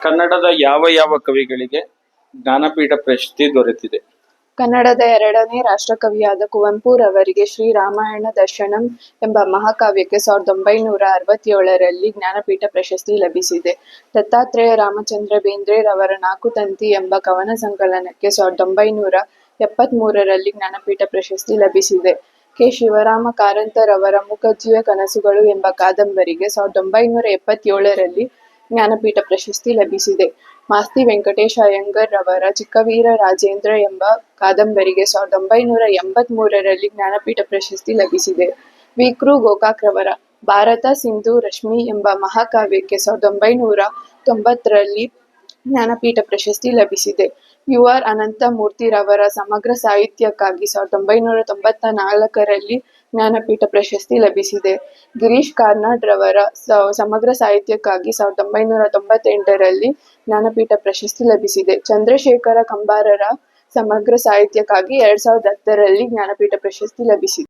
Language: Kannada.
ಕನ್ನಡದ ಯಾವ ಯಾವ ಕವಿಗಳಿಗೆ ಜ್ಞಾನಪೀಠ ಪ್ರಶಸ್ತಿ ದೊರೆತಿದೆ? ಕನ್ನಡದ ಎರಡನೇ ರಾಷ್ಟ್ರಕವಿಯಾದ ಶ್ರೀ ರಾಮಾಯಣ ದರ್ಶನಂ ಎಂಬ ಮಹಾಕಾವ್ಯಕ್ಕೆ ಸಾವಿರದ ಒಂಬೈನೂರ ಅರವತ್ತೇಳರಲ್ಲಿ ಜ್ಞಾನಪೀಠ ಪ್ರಶಸ್ತಿ ಲಭಿಸಿದೆ. ದತ್ತಾತ್ರೇಯ ರಾಮಚಂದ್ರ ಬೇಂದ್ರೆ ರವರ ನಾಲ್ಕು ತಂತಿ ಎಂಬ ಕವನ ಸಂಕಲನಕ್ಕೆ ಸಾವಿರದ ಒಂಬೈನೂರ ಎಪ್ಪತ್ಮೂರರಲ್ಲಿ ಜ್ಞಾನಪೀಠ ಪ್ರಶಸ್ತಿ ಲಭಿಸಿದೆ. ಕೆ. ಶಿವರಾಮ ಕಾರಂತರವರ ಮೂಕಜ್ಜಿಯ ಕನಸುಗಳು ಎಂಬ ಕಾದಂಬರಿಗೆ ಸಾವಿರದ ಒಂಬೈನೂರ ಎಪ್ಪತ್ತೇಳರಲ್ಲಿ ಜ್ಞಾನಪೀಠ ಪ್ರಶಸ್ತಿ ಲಭಿಸಿದೆ. ಮಾಸ್ತಿ ವೆಂಕಟೇಶ ಅಯ್ಯಂಗರ್ ರವರ ಚಿಕ್ಕವೀರ ರಾಜೇಂದ್ರ ಎಂಬ ಕಾದಂಬರಿಗೆ ಸಾವಿರದ ಒಂಬೈನೂರ ಎಂಬತ್ಮೂರರಲ್ಲಿ ಜ್ಞಾನಪೀಠ ಪ್ರಶಸ್ತಿ ಲಭಿಸಿದೆ. ವಿಕ್ರು ಗೋಕಾಕ್ ರವರ ಭಾರತ ಸಿಂಧು ರಶ್ಮಿ ಎಂಬ ಮಹಾಕಾವ್ಯಕ್ಕೆ ಸಾವಿರದ ಒಂಬೈನೂರ ತೊಂಬತ್ತರಲ್ಲಿ ಜ್ಞಾನಪೀಠ ಪ್ರಶಸ್ತಿ ಲಭಿಸಿದೆ. ಯು. ಆರ್. ಅನಂತಮೂರ್ತಿರವರ ಸಮಗ್ರ ಸಾಹಿತ್ಯಕ್ಕಾಗಿ ಸಾವಿರದ ಒಂಬೈನೂರ ತೊಂಬತ್ತ ನಾಲ್ಕರಲ್ಲಿ ಜ್ಞಾನಪೀಠ ಪ್ರಶಸ್ತಿ ಲಭಿಸಿದೆ. ಗಿರೀಶ್ ಕಾರ್ನಾಡ್ ರವರ ಸಮಗ್ರ ಸಾಹಿತ್ಯಕ್ಕಾಗಿ ಸಾವಿರದ ಒಂಬೈನೂರ ತೊಂಬತ್ತೆಂಟರಲ್ಲಿ ಜ್ಞಾನಪೀಠ ಪ್ರಶಸ್ತಿ ಲಭಿಸಿದೆ. ಚಂದ್ರಶೇಖರ ಕಂಬಾರರ ಸಮಗ್ರ ಸಾಹಿತ್ಯಕ್ಕಾಗಿ ಎರಡ್ ಸಾವಿರದ ಹತ್ತರಲ್ಲಿ ಜ್ಞಾನಪೀಠ ಪ್ರಶಸ್ತಿ ಲಭಿಸಿದೆ.